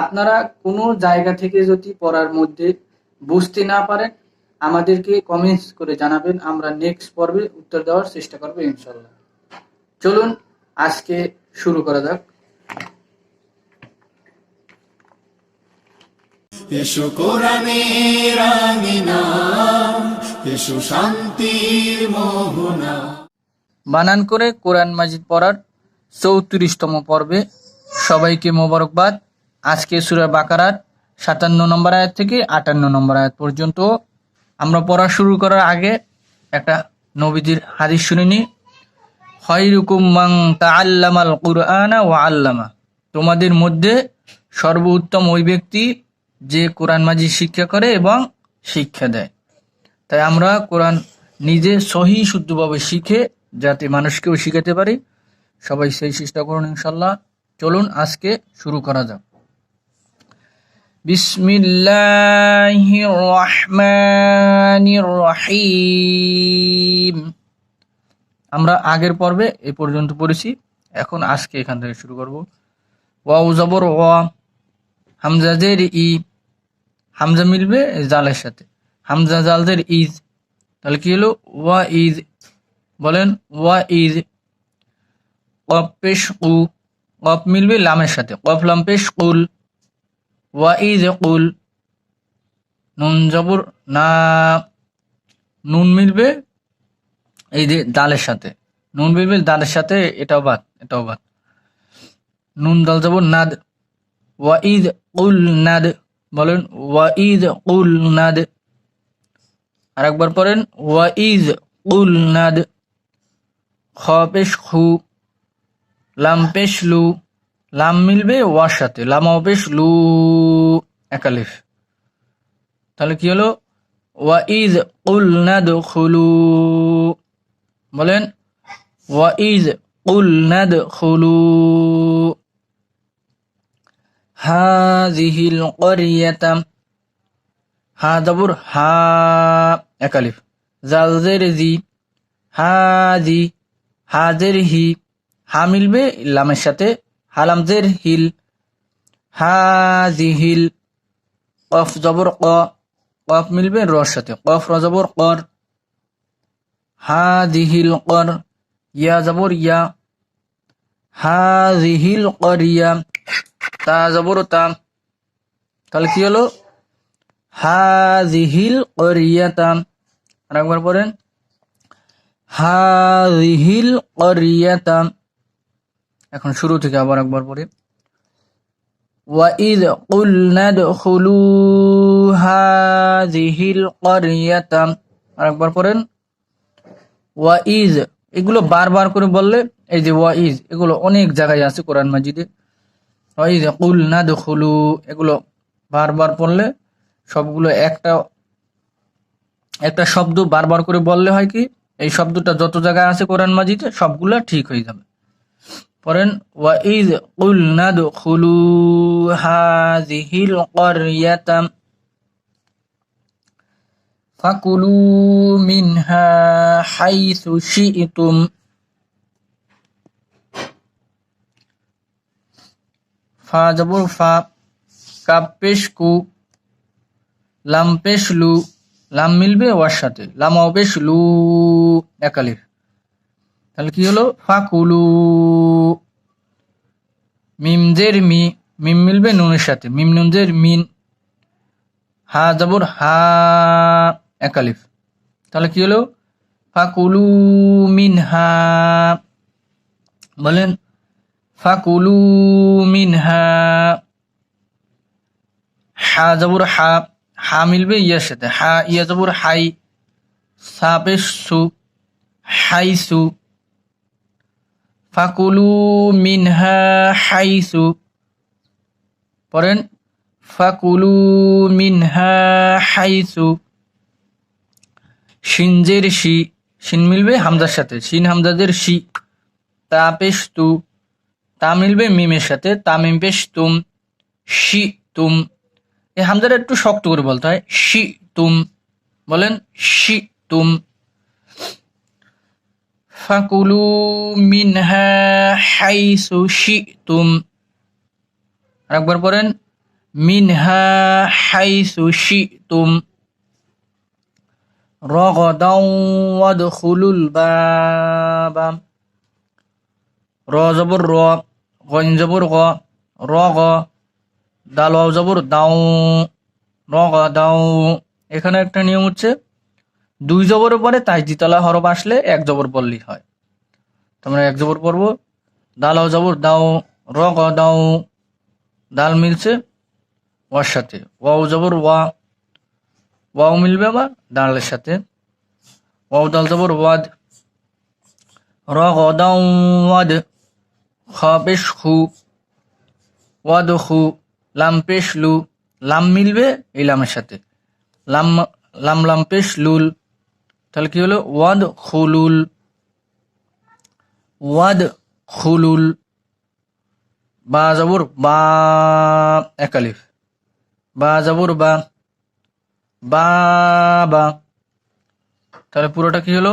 আপনারা কোনো জায়গা থেকে যদি পড়ার মধ্যে বুঝতে না পারেন আমাদেরকে কমেন্টস করে জানাবেন। আমরা নেক্সট পর্বে উত্তর দেওয়ার চেষ্টা করব ইনশাল্লাহ চলুন আজকে শুরু করা যাক। এসো কোরআনের আঙিনা এসো শান্তির মোহনা। বানান করে কোরআন মাজিদ পড়ার চৌত্রিশতম পর্বে সবাইকে মোবারকবাদ। আজকে সুরা বাকারার সাতান্ন নম্বর আয়াত থেকে আটান্ন নম্বর আয়াত পর্যন্ত। আমরা পড়া শুরু করার আগে একটা নবীজির হাদিস শুনিনি খয়রুকুম মান তাআল্লামাল কুরআনা ও আল্লামা। তোমাদের মধ্যে সর্বোত্তম ওই ব্যক্তি যে কোরআন মাজিদ শিক্ষা করে এবং শিক্ষা দেয়। তাই আমরা কোরআন নিজে সহি শুদ্ধভাবে শিখে যাতে মানুষকেও শিখাতে পারি। সবাই সেই চেষ্টা করুন ইনশাল্লাহ চলুন আজকে শুরু করা যাক। বিসমিল্লাহির রহমানির রহিম আমরা আগের পর্বে এ পর্যন্ত পড়েছি। এখন আজকে এখান থেকে শুরু করব। ওয়াও জবর ওয়া হামজাজের ই, হামজা মিলবে জালের সাথে। হামজা জালদের ইজ, তাহলে কি হলো? ওয়া ইজ, বলেন ওয়া ইজ কফ পেশ কু কফ মিলবে লামের সাথে। কফ লাম পেশ কুল ওয়া ইজ কুল, নুন জবর, না, নুন মিলবে এই যে দালের সাথে। নুন মিলবে দালের সাথে, এটাও বাদ এটাও বাদ। নুন দাল জবর, নাদ। ওয়া ইজ কুল, নাদ, বলেন, ওয়া ইজ কুল, নাদ। আরেকবার পড়েন, ওয়া ইজ কুল, নাদ। খ, পেশ, খু। লাম, পেশ, লু। লাম মিলবে ওয়ার সাথে লাম পেশ লু একালিফ। তাহলে কি হলো? ওয়া ইজ কুল নাদ খুলু বলেন, ওয়া ইজ কুল নাদ খুলু হাযিহিল ক্বরিয়াতাম হা জবর, হা একালিফ। জালজের জি হাজি হাজের হি হা মিলবে লামের সাথে হালামজের হিল। হাজি হিল। কফ জবর ক। কফ মিলবে রর সাথে। কফ র জবর কর। হাজিহিল কর। ইয়া জবর ইয়া। হাজিহিল করিয়া তা জবর তা। তাহলে কি হলো? হাজিহিল করিয়াতাম আর একবার পড়েন। হাজিহিল করিয়াতাম এখন শুরু থেকে আবার একবার পড়ে وَإِذْ قُلْنَا ادْخُلُوا هَذِهِ الْقَرْيَةَ আরেকবার পড়েন ওয়াইজ এগুলো বারবার করে বললে এই যে ওয়াইজ এগুলো অনেক জায়গায় আছে কোরআন মাজিদে ওয়াইজ কুল না দখলু এগুলো বারবার পড়লে সবগুলো একটা একটা শব্দ বারবার করে বললে হয় কি এই শব্দটা যত জায়গায় আছে কোরআন মাজিদে সবগুলো ঠিক হয়ে যাবে পড়েন ওয়াইজ কুলনা দুখুলু হাযিহিল ক্বরিয়াতাম ফাকুলু মিনহা হাইসু শি'তুম। ফা জবর, ফা, কাপ পেশ কু লাম পেশ লু লাম মিলবে ওয়ার সাথে, লামাও পেশ লু একালিফ তাহলে কি হলো? ফাকুলু। মিমজের মি, মিম মিলবে নুনের সাথে। মিম নুনজের মিন। হা জবর হা, একালিফ। তাহলে কি হলো? ফাকুলু মিনহা বলেন, ফাকুলু মিনহা হা। জবর হা হা মিলবে ইয়ার সাথে। হা, ইয়া জবর হাই সাপেশ সু হাইসু ফাকুলু মিনহা হাইসু। পড়েন, ফাকুলু মিনহা হাইসু। সিনজের শি, সিন মিলবে হামজার সাথে, সিন হামজাদের শি। তা পেশ তু তা মিলবে মিমের সাথে তামিম পেশ তুম শি তুম। এই হামজাটা একটু শক্ত করে বলতে হয়, শি তুম। বলেন, শি তুম। ফাকুলু হাইসু শি তুম আরেকবার পড়েন হাইসু শি তুম রগদাও ওয়াদখুলুল বাবা। র জবর র গন জবর গ র গ দাল জবর দাও র গ দাও এখানে একটা নিয়ম হচ্ছে দুই জবরের পরে তাই তাইজিতলা হরফ আসলে এক জবর বললেই হয়। তোমরা এক জবর পড়ব দাল ওয়াও জবর, দাও র গ দাও, দাল মিলছে ওয়ার সাথে। ওয়াও জবর, ওয়া, ওয়াও মিলবে আবার দালের সাথে। ওয়াও দাল জবর, ওয়াদ র গ দাও, ওয়াদ, খ, পেশ, খু, ওয়াদ, খু, লাম, পেশ, লু, লাম মিলবে এই লামের সাথে। লাম লাম লাম, পেশ, লুল তাহলে কি হলো? ওয়াদ খুলুল ওয়াদ খুলুল বা জবর বা একালিফ বা জবর বা বা বা। তাহলে পুরোটা কি হলো?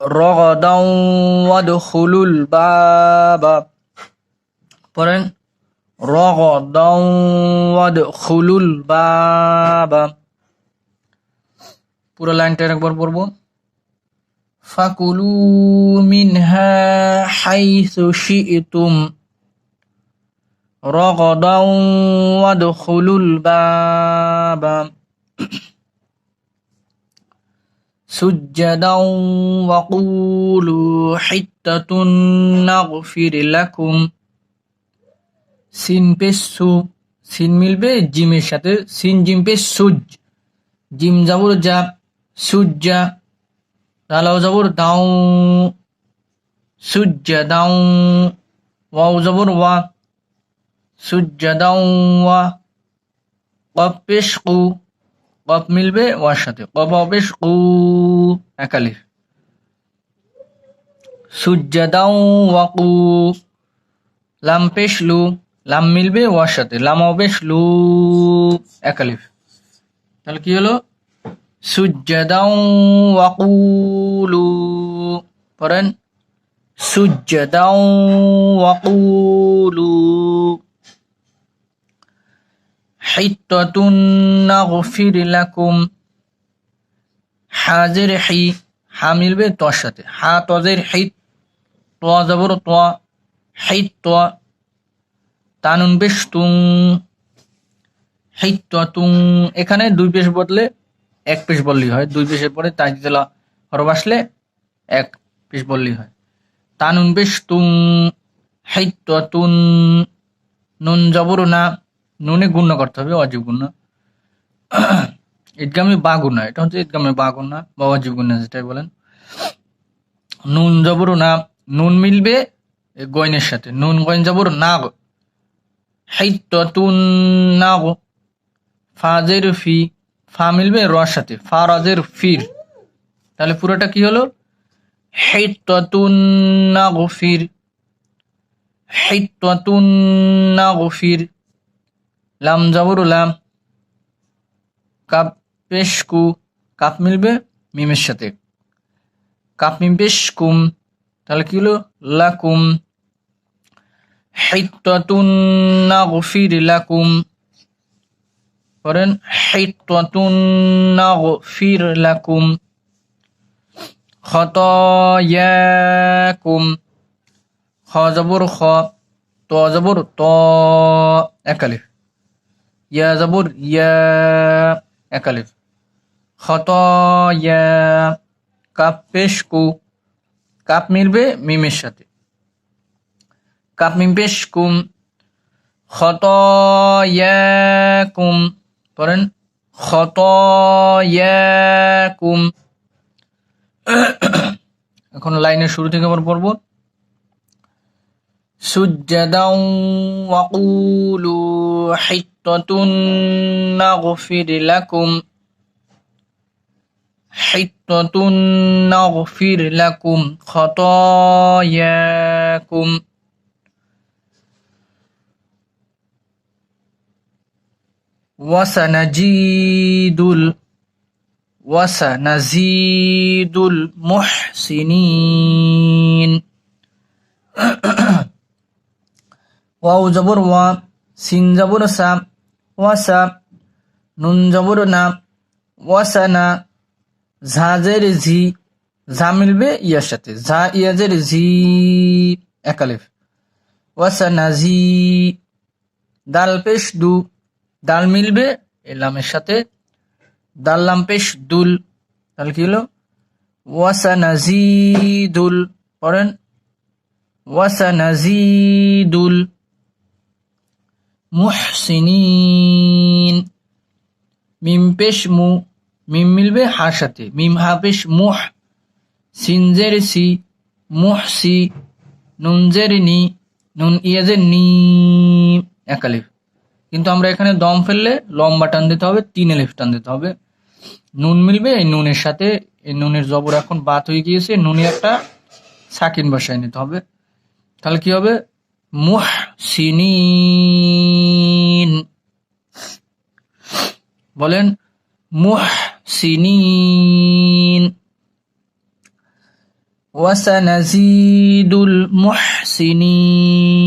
রগদাও ওয়াদখুলুল বাবা পড়েন, রগদাও ওয়াদখুলুল বাবা পুরো লাইনটা একবার পড়বো ফাকুলু মিনহা হাইসু শি'তুম রগদাও ওয়াদখুলুল বাবা سجدا وقولوا حتة نغفر لكم সিন পেশ সু সিন মিলবে জিমের সাথে সিন জিম পেশ সুজ জিম যাবর যা সুজ্জা দালাও যাবর দাও সুজ্জা দাও ওয়াও যাবর ওয়া সুজ্জা দাও ওয়া কপ পেশ কু কপ মিলবে ওয়ার সাথে কপ অবেশ কু একালিফ সুজ্জাদাও ওয়াকু লাম পেশ লু, লাম মিলবে ওয়ার সাথে, লাম অবেশ লু একালিফ তাহলে কি হলো? সুজ্জাদাও ওয়াকুলু পড়েন সুজ্জাদাও ওয়াকুলু হিত্তাতুন নাগফির লাকুম হাজের হি হা মিলবে তোর সাথে। হা তজের হিত তোয়া জবর তোয়া হিত তোয়া তানুন বেশ তুং হিত তুং এখানে দুই পেশ বদলে এক পিস বললেই হয়, দুই পিসের পরে তাজিদলা হরফ আসলে এক পিস বললেই হয়। তানুন বেশ তুং হিত তুন নুন জবর না নুনে গুণ্য করতে হবে, অজীব গুণ্য ঈদগামে বা গুণা এটা হচ্ছে ঈদগামে বা গুণা বা অজীব গুণা যেটাই বলেন। নুন জবর না নুন মিলবে গয়নের সাথে, নুন গয়ন জবর না গো হাইতুন না ফাজের ফি ফা মিলবে রর সাথে। ফা ফির। তাহলে পুরোটা কি হলো? হাইতুন না গো ফির হাইতুন না গো ফির লাম জবর লাম। কাপ পেশ কু কাপ মিলবে মিমের সাথে। কাপ মিম পেশ কুম তাহলে কি হলো? লাকুম। হিত্তাতুন নাগফির লাকুম। করেন নাগফির লাকুম খতায়াকুম। খ জবর, খ, ত জবর, ত একালিফ ইয়া জবর, ইয়া একালিফ খতয়া, কাপ পেশ কু। কাপ মিলবে মিমের সাথে। কাপ মিম পেশ কুম। পড়েন কুম এখন লাইনের শুরু থেকে আবার পড়ব সুজ্জাদাও ওয়াকুলু হিত্তাতুন নাগফির লাকুম। হিত্তাতুন নাগফির লাকুম। খতয়াকুম। ওয়াসানাজিদুল ওয়াসানাজিদুল মুহসিনিন ওয়াও জবর ওয়া সিন জবর সা ওয়াসা নুন জবর না ওয়াসানা ঝাঁজের ঝি ঝা মিলবে ইয়ার সাথে, ঝা ইয়াজের ঝি একালেফ ওয়াসানা ঝি দাল পেশ দু। দাল মিলবে এলামের সাথে। দাল লাম পেশ, দুল। তাহলে কি হলো? ওয়াসানা জি দুল পড়েন ওয়াসানাজিদুল মুহসিনিন। মিম পেশ মু, মিম মিলবে হার সাথে। মিম হা পেশ মুহ সিনজের সি মুহসি নুনজের নি, নুন ইয়াজের নি, একালিফ। কিন্তু আমরা এখানে দম ফেললে লম্বা টান দিতে হবে, তিন এলিফ টান দিতে হবে। নুন মিলবে, এই নুনের সাথে, এই নুনের জবর এখন বাত হয়ে গিয়েছে নুনে একটা সাকিন বসায় নিতে হবে। তাহলে কি হবে? মুহসিনিন। বলেন, মুহসিনিন। ওয়াসানাজিদুল মুহসিনিন।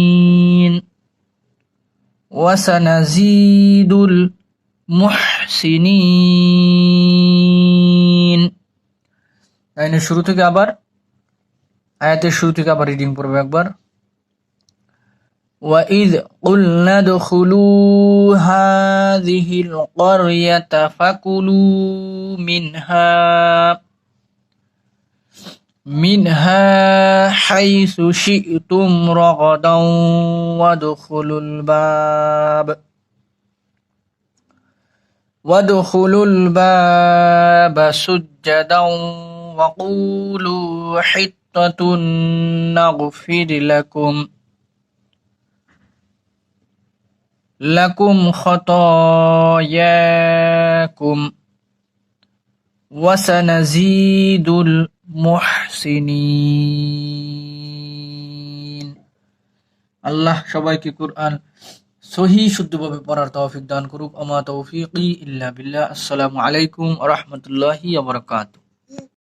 ওয়াসানাজিদুল মুহসিনিন লাইনের শুরু থেকে আবার আয়াতের শুরু থেকে আবার রিডিং পড়বে একবার وإذ قلنا ادخلوا هذه القرية فكلوا منها منها حيث شئتم رغدا وادخلوا الباب. وادخلوا الباب سجدا وقولوا حطة نغفر لكم. لكم خطاياكم. وسنزيد মুহসিনিন। আল্লাহ সবাইকে কোরআন সহি শুদ্ধভাবে পড়ার তৌফিক দান করুক। আমা তৌফিকি ইল্লা বিল্লাহ। আসসালামু আলাইকুম ওয়া রাহমাতুল্লাহি ওয়া